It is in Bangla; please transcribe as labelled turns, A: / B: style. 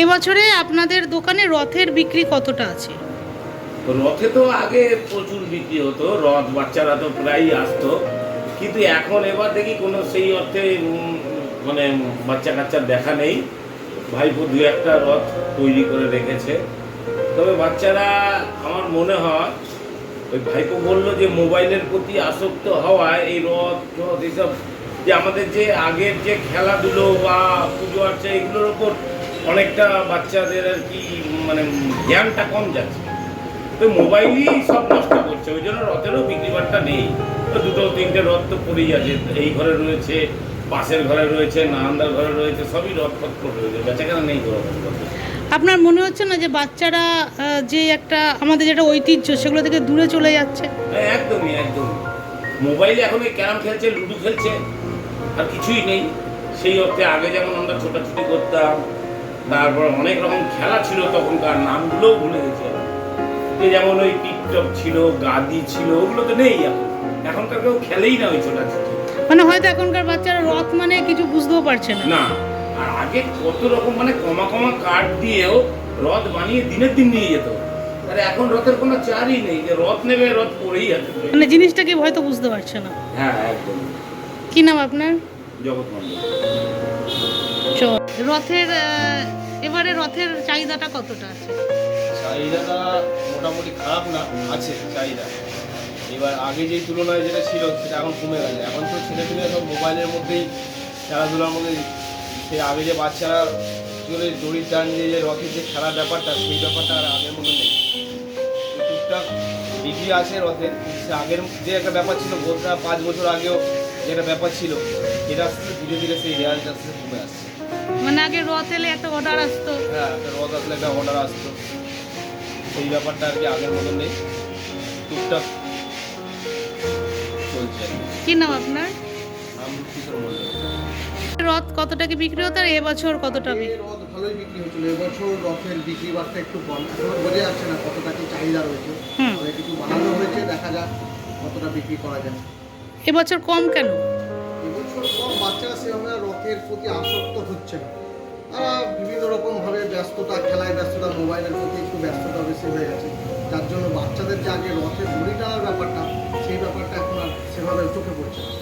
A: এবছরে আপনাদের দোকানে রথের বিক্রি কতটা আছে?
B: রথে তো আগে প্রচুর বিক্রি হতো, রথ বাচ্চারা তো প্রায়ই আসতো। কিন্তু এখন এবার দেখি কোনো সেই অর্থে মানে বাচ্চা কাচ্চার দেখা নেই। ভাইপো দু একটা রথ তৈরি করে রেখেছে। তবে বাচ্চারা, আমার মনে হয়, ওই ভাইপো বলল যে মোবাইলের প্রতি আসক্ত হওয়ায় এই রথ রথ এইসব যে আমাদের যে আগের যে খেলাধুলো বা পুজো আর্চা, এগুলোর ওপর অনেকটা বাচ্চাদের আর কি মানে জ্ঞানটা কম যাচ্ছে। তো মোবাইলই সব নষ্ট করছে ওই জন্য রথেরও বিক্রি বাট্টা নেই। তো দুটো তিনটে রথ তো পড়েই আছে এই ঘরে রয়েছে পাশের ঘরে রয়েছে নানান্দার ঘরে রয়েছে সবই রথ পত্র রয়েছে বেচাকেনা নেই।
A: আপনার মনে হচ্ছে না যে বাচ্চারা যে একটা আমাদের যেটা ঐতিহ্য সেগুলো থেকে দূরে চলে যাচ্ছে?
B: হ্যাঁ একদমই একদমই। মোবাইলে এখন এই ক্যারাম খেলছে লুডো খেলছে আর কিছুই নেই। সেই অর্থে আগে যেমন আমরা ছোটাছুটি করতাম তারপর অনেক রকম খেলা ছিল তখনকার নামগুলোও ভুলে গেছি যে যেমন ওই টিকটক ছিল গাদি ছিল ওগুলো তো নেই এখন। এখনকার কেউ খেলেই না ওই ছোটাছুটি
A: মানে হয়তো এখনকার বাচ্চারা রথ মানে কিছু বুঝতেও পারছে না।
B: না আর আগে কত রকম মানে কমা কমা কাঠ দিয়েও রথ বানিয়ে দিনের দিন নিয়ে যেত। আর এখন রথের কোনো চারই নেই যে রথ নেবে রথ পড়েই আছে
A: মানে জিনিসটা কি হয়তো বুঝতে পারছে না।
B: হ্যাঁ একদম।
A: কি নাম আপনার?
B: জগৎ
A: রথের এবারে রথের চাহিদাটা কতটা আছে?
C: চাহিদাটা মোটামুটি খারাপ না আছে চাহিদা। এবার আগে যেই তুলনায় যেটা ছিল সেটা এখন কমে গেছে। এখন তো ছেলে ছেলে সব মোবাইলের মধ্যেই খেলাধুলার মধ্যে সেই আগে যে বাচ্চারা চলে দড়ির টান দিয়ে যে রথের যে খেলার ব্যাপারটা সেই ব্যাপারটা আর আগের মতো নেই। টুকটাক বিক্রি আছে রথের সে আগের যে একটা ব্যাপার ছিল বোধটা পাঁচ বছর আগেও যে একটা ব্যাপার ছিল এটা আস্তে ধীরে ধীরে সেই রেয়াজটা আস্তে কমে আসছে।
A: মানে আগে রথ এলে একটা অর্ডার আসতো।
C: হ্যাঁ একটা রথ আসলে একটা অর্ডার আসতো। সেই ব্যাপারটা আর কি আগের মতো নেই। টুকটাক চলছে কি।
A: নাম আপনার?
C: আমি কিশোর মন্ডল
A: রথ কতটা কি বিক্রি হতো আর এবছর কতটা
D: এই
A: বিক্রি?
D: রথ ভালোই বিক্রি হচ্ছিল। এবছর রথের বিক্রি বাট্টা একটু কম। এখনও বোঝা যাচ্ছে না কতটা কি চাহিদা রয়েছে। তবে কিছু বানানো হয়েছে দেখা যাক কতটা বিক্রি করা যায়।
A: এবছর কম কেন?
D: এবছর কম বাচ্চারা সেভাবে রথের প্রতি আসক্ত হচ্ছে না। তারা বিভিন্ন রকমভাবে ব্যস্ততা, খেলায় ব্যস্ততা, মোবাইলের প্রতি একটু ব্যস্ততা বেশি হয়ে গেছে। যার জন্য বাচ্চাদের যে আগে রথের ঘুরি টানার ব্যাপারটা, সেই ব্যাপারটা এখন আর সেভাবে চোখে পড়ছে না।